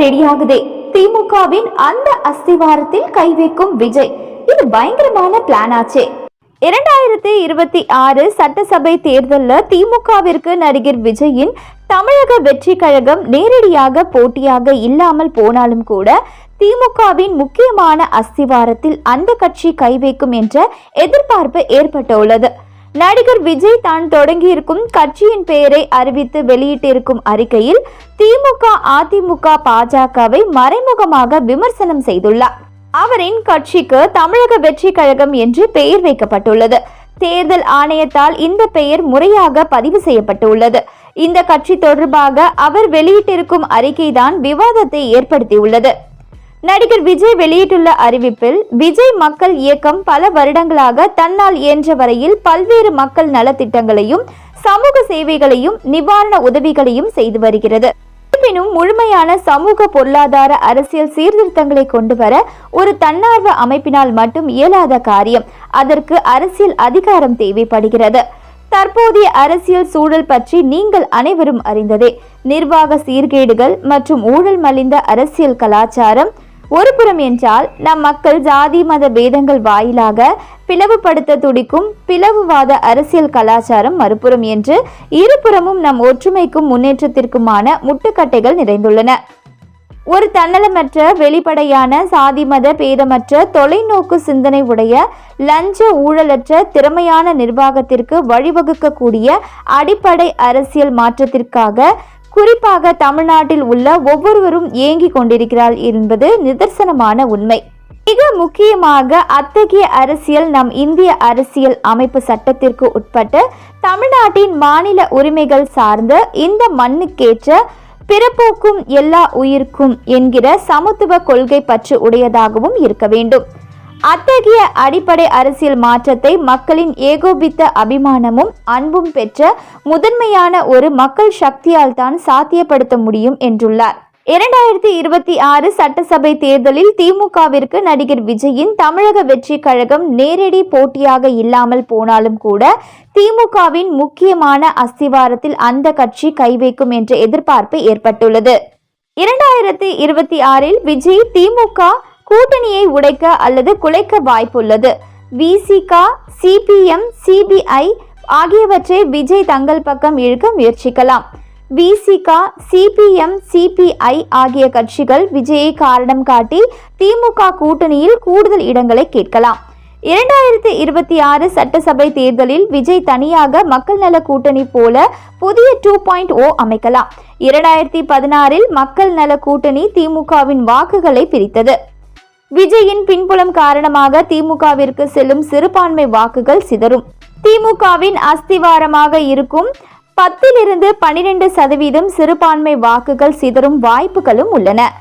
ரெடியாகுதே திமுகவின் அந்த அஸ்திவாரத்தில் கை வைக்கும் விஜய். இது பயங்கரமான பிளான் ஆச்சே. இரண்டாயிரத்தி இருபத்தி ஆறு சட்டசபை தேர்தலில் திமுகவிற்கு நடிகர் விஜயின் தமிழக வெற்றி கழகம் நேரடியாக போட்டியாக இல்லாமல் போனாலும் கூட திமுகவின் முக்கியமான அஸ்திவாரத்தில் அந்த கட்சி கை வைக்கும் என்ற எதிர்பார்ப்பு ஏற்பட்டுள்ளது. நடிகர் விஜய் தான் தொடங்கியிருக்கும் கட்சியின் பெயரை அறிவித்து வெளியிட்டிருக்கும் அறிக்கையில் திமுக அதிமுக பாஜகவை மறைமுகமாக விமர்சனம் செய்துள்ளார். அவரின் கட்சிக்கு தமிழக வெற்றி கழகம் என்று பெயர் வைக்கப்பட்டுள்ளது. தேர்தல் ஆணையத்தால் இந்த பெயர் முறையாக பதிவு செய்யப்பட்டுள்ளது. இந்த கட்சி தொடர்பாக அவர் வெளியிட்டிருக்கும் அறிக்கைதான் விவாதத்தை ஏற்படுத்தியுள்ளது. நடிகர் விஜய் வெளியிட்டுள்ள அறிவிப்பில் விஜய் மக்கள் இயக்கம் பல வருடங்களாக தன்னால் இயன்ற வரையில் பல்வேறு மக்கள் நலத்திட்டங்களையும் சமூக சேவைகளையும் நிவாரண உதவிகளையும் செய்து வருகிறது. இருப்பினும் முழுமையான சமூக பொருளாதார அரசியல் சீர்திருத்தங்களை கொண்டு வர ஒரு தன்னார்வ அமைப்பினால் மட்டும் இயலாத காரியம். அதற்கு அரசியல் அதிகாரம் தேவைப்படுகிறது. தற்போதைய அரசியல் சூழல் பற்றி நீங்கள் அனைவரும் அறிந்ததே. நிர்வாக சீர்கேடுகள் மற்றும் ஊழல் மலிந்த அரசியல் கலாச்சாரம் ஒருபுறம் என்றால் நம் மக்கள் ஜாதி மத பேதங்கள் வாயிலாக பிளவுபடுத்த துடிக்கும் பிளவுவாத அரசியல் கலாச்சாரம் மறுபுறம் என்று இருபுறமும் நம் ஒற்றுமைக்கும் முன்னேற்றத்திற்குமான முட்டுக்கட்டைகள் நிறைந்துள்ளன. ஒரு தன்னலமற்ற வெளிப்படையான சாதி மத பேதமற்ற தொலைநோக்கு சிந்தனை உடைய லஞ்ச ஊழலற்ற திறமையான நிர்வாகத்திற்கு வழிவகுக்கக்கூடிய அடிப்படை அரசியல் மாற்றத்திற்காக குறிப்பாக தமிழ்நாட்டில் உள்ள ஒவ்வொருவரும் ஏங்கிக் கொண்டிருக்கிறார் என்பது நிதர்சனமான உண்மை. மிக முக்கியமாக அத்தகைய அரசியல் நம் இந்திய அரசியல் அமைப்பு சட்டத்திற்கு உட்பட்டு தமிழ்நாட்டின் மாநில உரிமைகள் சார்ந்த இந்த மண்ணுக்கேற்ற பிறப்போக்கும் எல்லா உயிர்க்கும் என்கிற சமத்துவ கொள்கை பற்று உடையதாகவும் இருக்க வேண்டும். அத்தகைய அடிப்படை அரசியல் மாற்றத்தை மக்களின் ஏகோபித்த அபிமானமும் அன்பும் பெற்ற முதன்மையான ஒரு மக்கள் சக்தியால் தான் சாத்தியப்படுத்த முடியும் என்றுள்ளார். இரண்டாயிரத்தி இருபத்தி ஆறு சட்டசபை தேர்தலில் திமுகவிற்கு நடிகர் விஜயின் தமிழக வெற்றி கழகம் நேரடி போட்டியாக இல்லாமல் போனாலும் கூட திமுகவின் முக்கியமான அஸ்திவாரத்தில் அந்த கட்சி கை வைக்கும் என்ற எதிர்பார்ப்பு ஏற்பட்டுள்ளது. இரண்டாயிரத்தி இருபத்தி ஆறில் விஜய் திமுக கூட்டணியை உடைக்க அல்லது குலைக்க வாய்ப்புள்ளது. விசிகா சிபிஎம் சிபிஐ ஆகியவற்றை விஜய் தங்கள் பக்கம் இழுக்க முயற்சிக்கலாம். விசிகா சிபிஎம் சிபிஐ ஆகிய கட்சிகள் விஜயை காரணம் காட்டி திமுக கூட்டணியில் கூடுதல் இடங்களை கேட்கலாம். இரண்டாயிரத்தி இருபத்தி ஆறு சட்டசபை தேர்தலில் விஜய் தனியாக மக்கள் நல கூட்டணி போல புதிய டூ பாயிண்ட் ஓ அமைக்கலாம். இரண்டாயிரத்தி பதினாறில் மக்கள் நல கூட்டணி திமுகவின் வாக்குகளை பிரித்தது. விஜயின் பின்புலம் காரணமாக திமுகவிற்கு செல்லும் சிறுபான்மை வாக்குகள் சிதறும். திமுகவின் அஸ்திவாரமாக இருக்கும் பத்திலிருந்து பனிரெண்டு சதவீதம் சிறுபான்மை வாக்குகள் சிதறும் வாய்ப்புகளும் உள்ளன.